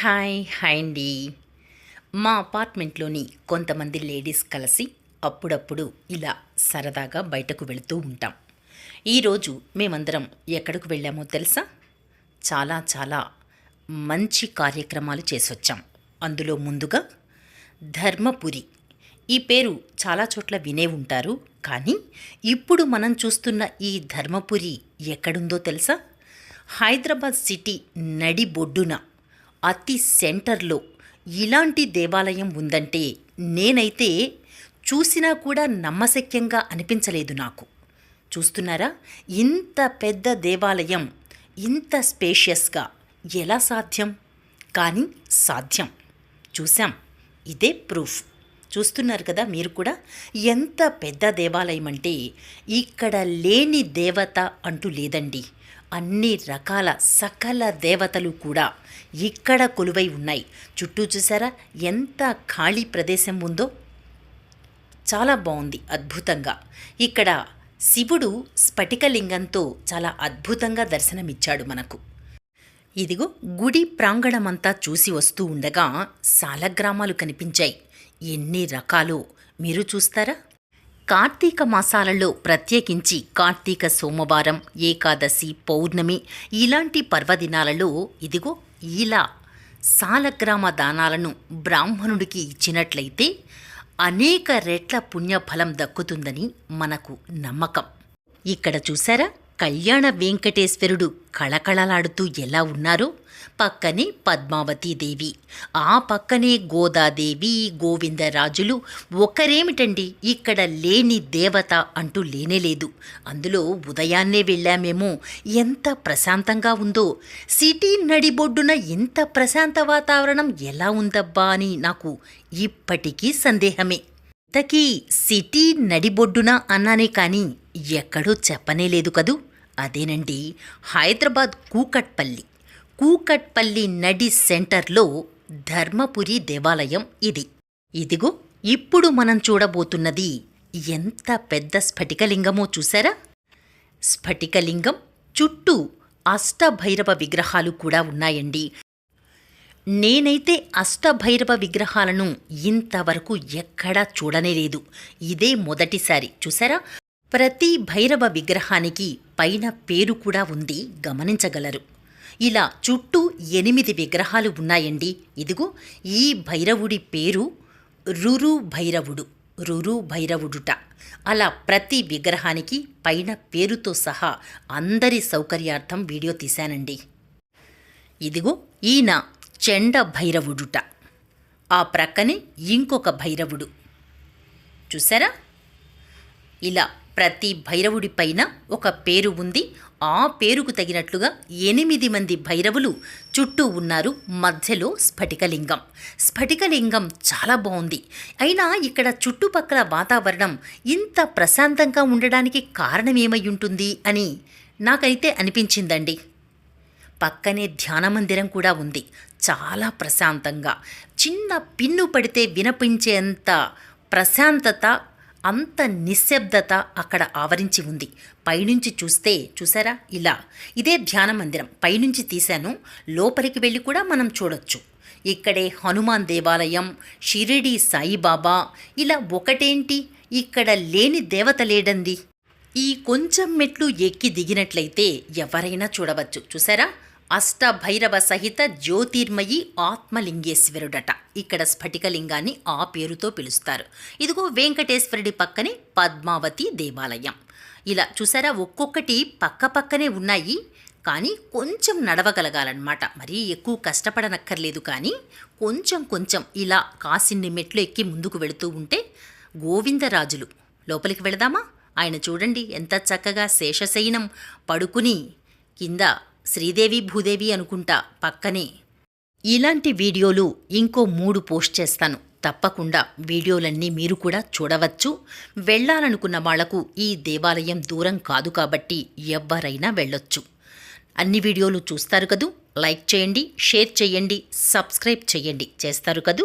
Hi hi అండి. మా అపార్ట్మెంట్లోని కొంతమంది లేడీస్ కలిసి అప్పుడప్పుడు ఇలా సరదాగా బయటకు వెళుతూ ఉంటాం. ఈరోజు మేమందరం ఎక్కడికి వెళ్ళామో తెలుసా? చాలా చాలా మంచి కార్యక్రమాలు చేసొచ్చాం. అందులో ముందుగా ధర్మపురి. ఈ పేరు చాలా చోట్ల వినే ఉంటారు కానీ ఇప్పుడు మనం చూస్తున్న ఈ ధర్మపురి ఎక్కడుందో తెలుసా? హైదరాబాద్ సిటీ నడి బొడ్డున అతి సెంటర్లో ఇలాంటి దేవాలయం ఉందంటే నేనైతే చూసినా కూడా నమ్మశక్యంగా అనిపించలేదు నాకు. చూస్తున్నారా? ఇంత పెద్ద దేవాలయం ఇంత స్పేషియస్గా ఎలా సాధ్యం? కానీ సాధ్యం. చూసాం ఇదే ప్రూఫ్. చూస్తున్నారు కదా మీరు కూడా? ఎంత పెద్ద దేవాలయం అంటే ఇక్కడ లేని దేవత అంటూ లేదండి. అన్ని రకాల సకల దేవతలు కూడా ఇక్కడ కొలువై ఉన్నాయి. చుట్టూ చూసారా? ఎంత ఖాళీ ప్రదేశం ఉందో? చాలా బాగుంది అద్భుతంగా. ఇక్కడ శివుడు స్ఫటికలింగంతో చాలా అద్భుతంగా దర్శనమిచ్చాడు మనకు. ఇదిగో గుడి ప్రాంగణమంతా చూసి వస్తూ ఉండగా సాలగ్రామాలు కనిపించాయి. ఎన్ని రకాలు మీరు చూస్తారా? కార్తీక మాసాలలో ప్రత్యేకించి కార్తీక సోమవారం ఏకాదశి పౌర్ణమి ఇలాంటి పర్వదినాలలో ఇదిగో ఇలా సాలగ్రామ దానాలను బ్రాహ్మణుడికి ఇచ్చినట్లయితే అనేక రెట్ల పుణ్యఫలం దక్కుతుందని మనకు నమ్మకం. ఇక్కడ చూసారా కళ్యాణ వెంకటేశ్వరుడు కళకళలాడుతూ ఎలా ఉన్నారో పక్కనే పద్మావతీదేవి ఆ పక్కనే గోదాదేవి గోవిందరాజులు ఒకరేమిటండి ఇక్కడ లేని దేవత అంటూ లేనేలేదు అందులో ఉదయాన్నే వెళ్ళామేమో ఎంత ప్రశాంతంగా ఉందో సిటీ నడిబొడ్డున ఇంత ప్రశాంత వాతావరణం ఎలా ఉందబ్బా అని నాకు ఇప్పటికీ సందేహమే. ఇంతకీ సిటీ నడిబొడ్డున అన్నానే కానీ ఎక్కడో చెప్పనే లేదు కదూ. అదేనండి హైదరాబాద్ కూకట్పల్లి. కూకట్పల్లి నడి సెంటర్లో ధర్మపురి దేవాలయం ఇది. ఇదిగో ఇప్పుడు మనం చూడబోతున్నది ఎంత పెద్ద స్ఫటికలింగమో చూసారా స్ఫటికలింగం చుట్టూ అష్టభైరవ విగ్రహాలు కూడా ఉన్నాయండి. నేనైతే అష్టభైరవ విగ్రహాలను ఇంతవరకు ఎక్కడా చూడనే లేదు. ఇదే మొదటిసారి చూసారా ప్రతి భైరవ విగ్రహానికి పైన పేరు కూడా ఉంది గమనించగలరు. ఇలా చుట్టూ ఎనిమిది విగ్రహాలు ఉన్నాయండి. ఇదిగో ఈ భైరవుడి పేరు రురు భైరవుడు రురు భైరవుడుట. అలా ప్రతి విగ్రహానికి పైన పేరుతో సహా అందరి సౌకర్యార్థం వీడియో తీశానండి. ఇదిగో ఈయన చెండ భైరవుడుట. ఆ ప్రక్కనే ఇంకొక భైరవుడు. చూసారా ఇలా ప్రతి భైరవుడి పైన ఒక పేరు ఉంది. ఆ పేరుకు తగినట్లుగా ఎనిమిది మంది భైరవులు చుట్టూ ఉన్నారు మధ్యలో స్ఫటికలింగం. స్ఫటికలింగం చాలా బాగుంది. అయినా ఇక్కడ చుట్టుపక్కల వాతావరణం ఇంత ప్రశాంతంగా ఉండడానికి కారణం ఏమై ఉంటుంది అని నాకైతే అనిపించిందండి. పక్కనే ధ్యాన మందిరం కూడా ఉంది. చాలా ప్రశాంతంగా. చిన్న పిన్ను పడితే వినపించేంత ప్రశాంతత అంత నిశ్శబ్దత అక్కడ ఆవరించి ఉంది. పైనుంచి చూస్తే చూసారా? ఇలా. ఇదే ధ్యాన మందిరం. పైనుంచి తీశాను. లోపలికి వెళ్ళి కూడా మనం చూడొచ్చు. ఇక్కడే హనుమాన్ దేవాలయం షిరిడి సాయిబాబా ఇలా ఒకటేంటి? ఇక్కడ లేని దేవత లేడంది. ఈ కొంచెం మెట్లు ఎక్కి దిగినట్లయితే ఎవరైనా చూడవచ్చు. చూసారా? అష్టభైరవ సహిత జ్యోతిర్మయి ఆత్మలింగేశ్వరుడట. ఇక్కడ స్ఫటికలింగాన్ని ఆ పేరుతో పిలుస్తారు. ఇదిగో వెంకటేశ్వరుడి పక్కనే పద్మావతి దేవాలయం. ఇలా చూసారా? ఒక్కొక్కటి పక్క పక్కనే ఉన్నాయి. కానీ కొంచెం నడవగలగాలన్నమాట. మరీ ఎక్కువ కష్టపడనక్కర్లేదు కానీ కొంచెం కొంచెం ఇలా కాసిన్ని మెట్లు ఎక్కి ముందుకు వెళుతూ ఉంటే గోవిందరాజులు. లోపలికి వెళదామా? ఆయన చూడండి ఎంత చక్కగా శేషశయనం పడుకుని కింద శ్రీదేవి భూదేవి అనుకుంటా పక్కనే. ఇలాంటి వీడియోలు ఇంకో మూడు పోస్ట్ చేస్తాను. తప్పకుండా వీడియోలన్నీ మీరు కూడా చూడవచ్చు. వెళ్ళాలనుకున్న వాళ్ళకు ఈ దేవాలయం దూరం కాదు కాబట్టి ఎవ్వరైనా వెళ్ళొచ్చు. అన్ని వీడియోలు చూస్తారు కదూ? లైక్ చేయండి షేర్ చేయండి సబ్స్క్రైబ్ చేయండి. చేస్తారు కదూ?